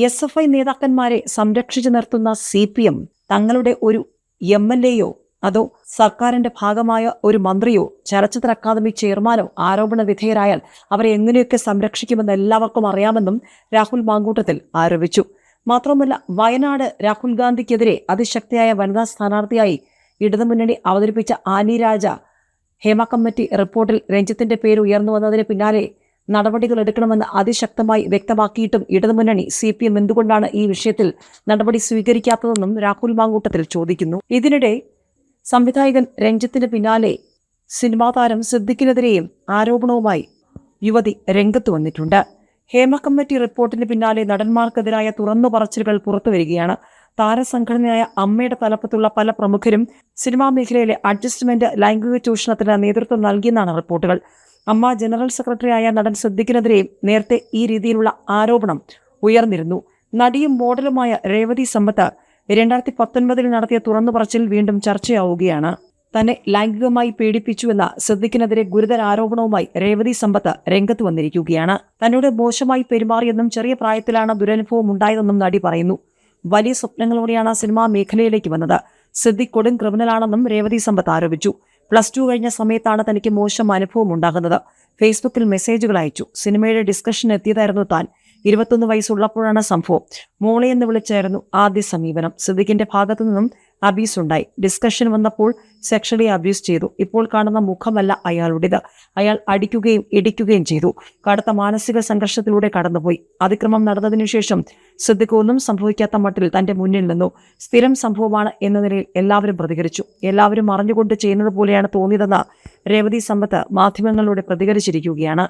S F I നേതാക്കന്മാരെ സംരക്ഷിച്ചു നിർത്തുന്ന സി പി എം തങ്ങളുടെ ഒരു എം എൽ എയോ അതോ സർക്കാരിന്റെ ഭാഗമായ ഒരു മന്ത്രിയോ ചലച്ചിത്ര അക്കാദമി ചെയർമാനോ ആരോപണ വിധേയരായാൽ അവരെ എങ്ങനെയൊക്കെ സംരക്ഷിക്കുമെന്ന് എല്ലാവർക്കും അറിയാമെന്നും രാഹുൽ മാങ്കൂട്ടത്തിൽ ആരോപിച്ചു. മാത്രമല്ല വയനാട് രാഹുൽ ഗാന്ധിക്കെതിരെ അതിശക്തിയായ വനിതാ സ്ഥാനാർത്ഥിയായി ഇടതുമുന്നണി അവതരിപ്പിച്ച ആനി രാജ ഹേമ കമ്മിറ്റി റിപ്പോർട്ടിൽ രഞ്ജിത്തിന്റെ പേര് ഉയർന്നു വന്നതിന് പിന്നാലെ നടപടികൾ എടുക്കണമെന്ന് അതിശക്തമായി വ്യക്തമാക്കിയിട്ടും ഇടതുമുന്നണി സി പി എം എന്തുകൊണ്ടാണ് ഈ വിഷയത്തിൽ നടപടി സ്വീകരിക്കാത്തതെന്നും രാഹുൽ മാങ്കൂട്ടത്തിൽ ചോദിക്കുന്നു. ഇതിനിടെ സംവിധായകൻ രഞ്ജിത്തിന് പിന്നാലെ സിനിമാ താരം സിദ്ദിഖിനെതിരെയും ആരോപണവുമായി യുവതി രംഗത്ത് വന്നിട്ടുണ്ട്. ഹേമ കമ്മിറ്റി റിപ്പോർട്ടിന് പിന്നാലെ നടന്മാർക്കെതിരായ തുറന്നു പറച്ചിലുകൾ പുറത്തുവരികയാണ് താരസംഘടനയായ അമ്മയുടെ തലപ്പത്തുള്ള പല പ്രമുഖരും സിനിമാ മേഖലയിലെ അഡ്ജസ്റ്റ്മെന്റ് ലൈംഗിക ചൂഷണത്തിന് നേതൃത്വം നൽകിയെന്നാണ് റിപ്പോർട്ടുകൾ. അമ്മ ജനറൽ സെക്രട്ടറിയായ നടൻ സിദ്ദിഖിനെതിരെയും നേരത്തെ ഈ രീതിയിലുള്ള ആരോപണം ഉയർന്നിരുന്നു. നടിയും മോഡലുമായ രേവതി സമ്പത്ത് രണ്ടായിരത്തി പത്തൊൻപതിൽ നടത്തിയ തുറന്നു പറച്ചിൽ വീണ്ടും ചർച്ചയാവുകയാണ്. തന്നെ ലൈംഗികമായി പീഡിപ്പിച്ചുവെന്ന സിദ്ദിഖിനെതിരെ ഗുരുതര ആരോപണവുമായി രേവതി സമ്പത്ത് രംഗത്ത് വന്നിരിക്കുകയാണ്. തന്നോട് മോശമായി പെരുമാറിയെന്നും ചെറിയ പ്രായത്തിലാണ് ദുരനുഭവം ഉണ്ടായതെന്നും നടി പറയുന്നു. വലിയ സ്വപ്നങ്ങളോടെയാണ് സിനിമാ മേഖലയിലേക്ക് വന്നത്. സിദ്ദിഖ് കൊടും ക്രിമിനലാണെന്നും രേവതി സമ്പത്ത് ആരോപിച്ചു. പ്ലസ് ടു കഴിഞ്ഞ സമയത്താണ് തനിക്ക് മോശം അനുഭവം ഉണ്ടാകുന്നത്. ഫേസ്ബുക്കിൽ മെസ്സേജുകൾ അയച്ചു. സിനിമയുടെ ഡിസ്കഷൻ എത്തിയതായിരുന്നു താൻ. ഇരുപത്തൊന്ന് വയസ്സുള്ളപ്പോഴാണ് സംഭവം. മോളെ എന്ന് വിളിച്ചായിരുന്നു ആദ്യ സമീപനം. സിദ്ദിഖിന്റെ ഭാഗത്തു നിന്നും അബ്യൂസ് ഉണ്ടായി. ഡിസ്കഷൻ വന്നപ്പോൾ സെക്ഷലി അബ്യൂസ് ചെയ്തു. ഇപ്പോൾ കാണുന്ന മുഖമല്ല അയാളുടേത്. അയാൾ അടിക്കുകയും ഇടിക്കുകയും ചെയ്തു. കടുത്ത മാനസിക സംഘർഷത്തിലൂടെ കടന്നുപോയി. അതിക്രമം നടന്നതിനു ശേഷം സിദ്ദിഖ് സംഭവിക്കാത്ത മട്ടിൽ തന്റെ മുന്നിൽ നിന്നു. സ്ഥിരം സംഭവമാണ് എന്ന നിലയിൽ എല്ലാവരും പ്രതികരിച്ചു. എല്ലാവരും അറിഞ്ഞുകൊണ്ട് ചെയ്യുന്നത് പോലെയാണ് തോന്നിയതെന്ന് രേവതി സമ്പത്ത് മാധ്യമങ്ങളിലൂടെ പ്രതികരിച്ചിരിക്കുകയാണ്.